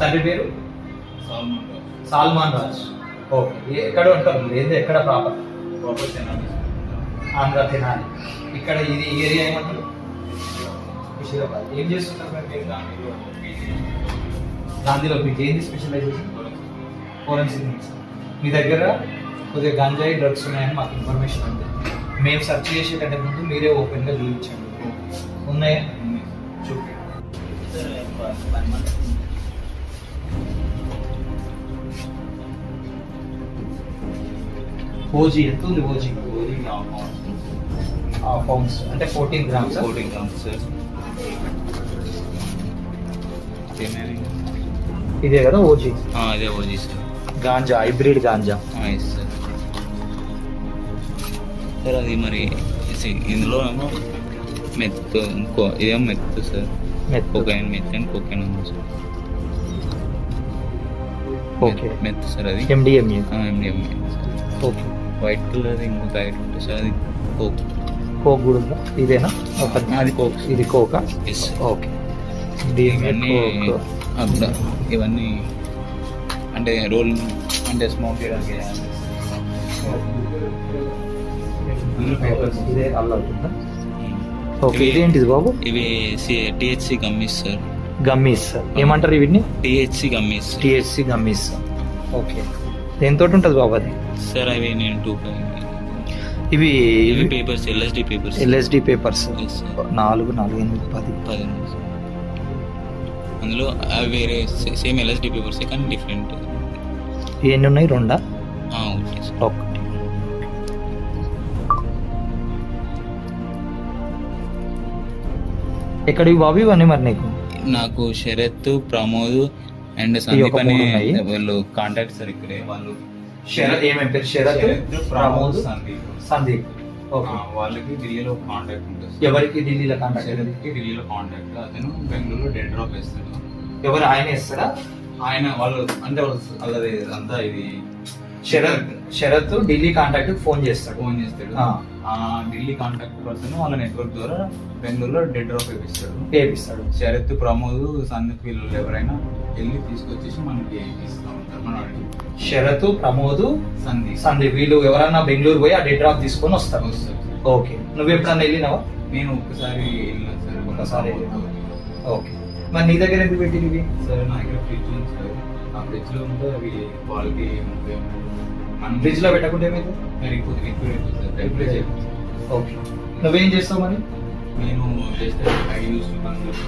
తండ్రి పేరు? Solomon Raj. Okay. ఎక్కడ ఉంటారు? ఏంది? ఎక్కడ ప్రాపర్? ప్రాపర్ తెనాలి ఆంధ్ర తినాలి. ఇక్కడ ఇది ఏరియా ఏమంటారు? ఏం చేస్తుంటారు గాంధీలో మీకు ఏంది స్పెషలైజేషన్? ఫోరెన్సిక్ మీ దగ్గర కొద్దిగా గంజాయి డ్రగ్స్ ఉన్నాయని మాకు ఇన్ఫర్మేషన్ ఉంది. మేము సెర్చ్ చేసే కంటే ముందు మీరే ఓపెన్గా చూపించండి. ఉన్నాయా? చూపి ఓజీ ఎంత ఉంది ఓజీ పౌండ్స్. అంటే fourteen grams coating grams sir ఏమేమి ఇదే కదా ఓజీ? అదే OG sir ganja hybrid ganja. Yes sir sir అది మరి సి- ఇందులో ఏమో మెత్ ఇంకో ఇదేమో meth sir meth. Cocaine meth and cocaine ఉంది సార్ ఓకే. మెత్ సార్ అది. MDMA MDMA sir okay. White colour ఇంకో ప్యాకెట్ ఉంటుంది సార్ అది కోక్. కోక్ కూడా ఉందా? ఇదేనా? ఒక అది కోక్. ఇది కోకా? Yes okay. ఇవన్నీ అప్పుడు ఇవన్నీ అంటే రోల్ అంటే స్మోక్ చేయడానికి ఇదే అల్ల అవుతుందా? ఓకే ఇదేంటిది బాబు? ఇవి టిహెచ్సి గమ్మీస్ సార్ గమ్మీస్ ఏమంటారు ఇవన్నీ THC gummies THC gummies okay. దేంతో ఉంటుంది బాబు అది? సార్ అవి నేను టూ ఇవి ఇవి papers LSD papers LSD papers. నాలుగు నాలుగు ఎనిమిది పది. పది. అందులో అవి వేరే సేమ్ ఎల్ఎస్డి పేపర్స్ కానీ డిఫరెంట్ ఎన్ని ఉన్నాయి? రెండా? ఒకటి. ఎక్కడివి బాబు ఇవన్నీ మరి నీకు? నాకు శరత్ ప్రమోద్ అండ్ సందీప్ అనే. వాళ్ళు కాంటాక్ట్ సార్ ఇక్కడే. వాళ్ళు శరత్ ఏమేమి పేరు శరత్ ప్రమోద్ సందీప్. సందీప్. వాళ్ళకి ఢిల్లీలో కాంటాక్ట్ ఉంటుంది. ఎవరికి ఢిల్లీలో కాంటాక్ట్ శరత్కి ఢిల్లీలో కాంటాక్ట్ అతను బెంగళూరులో డెడ్ డ్రాప్ వేస్తాడు. ఎవరు? ఆయన ఇస్తారా ఆయన వాళ్ళు అంటే వాళ్ళు వాళ్ళది అంతా ఇది శరత్ శరత్ ఢిల్లీ కాంటాక్ట్ ఫోన్ చేస్తాడు. ఫోన్ చేస్తాడు. ఆ. ఢిల్లీ కాంటాక్ట్ పర్సన్ వాళ్ళ నెట్వర్క్ ద్వారా బెంగళూరులో డెడ్ డ్రాప్ వేపిస్తాడు. చేపిస్తాడు శరత్ ప్రమోద్ సందీప్ వీళ్ళు ఎవరైనా వెళ్ళి తీసుకొచ్చేసి మనకి ఇస్తూ ఉంటారు మన శరత్ ప్రమోద్ సందీప్. సందీప్. వీళ్ళు ఎవరన్నా బెంగళూరు పోయి ఆ డెడ్ డ్రాప్ తీసుకొని వస్తారు. వస్తారు. ఓకే. నువ్వు ఎప్పుడన్నా వెళ్ళినావా? నేను ఒక్కసారి వెళ్ళాను సార్. ఒక్కసారి ఓకే. మరి నీ దగ్గర ఎందుకు పెట్టింది? సార్ నా దగ్గర ఫ్రిడ్జ్ ఉంది సార్. ఆ ఫ్రిడ్జ్లో ఉంటే అవి క్వాలిటీ మనం ఫ్రిడ్జ్లో పెట్టకుంటే ఏమైంది? లిక్విడ్ లిక్విడ్ అయిపోతుంది టెంపరేచర్ ఓకే నువ్వేం చేస్తావు మరి? నేను just I use to convert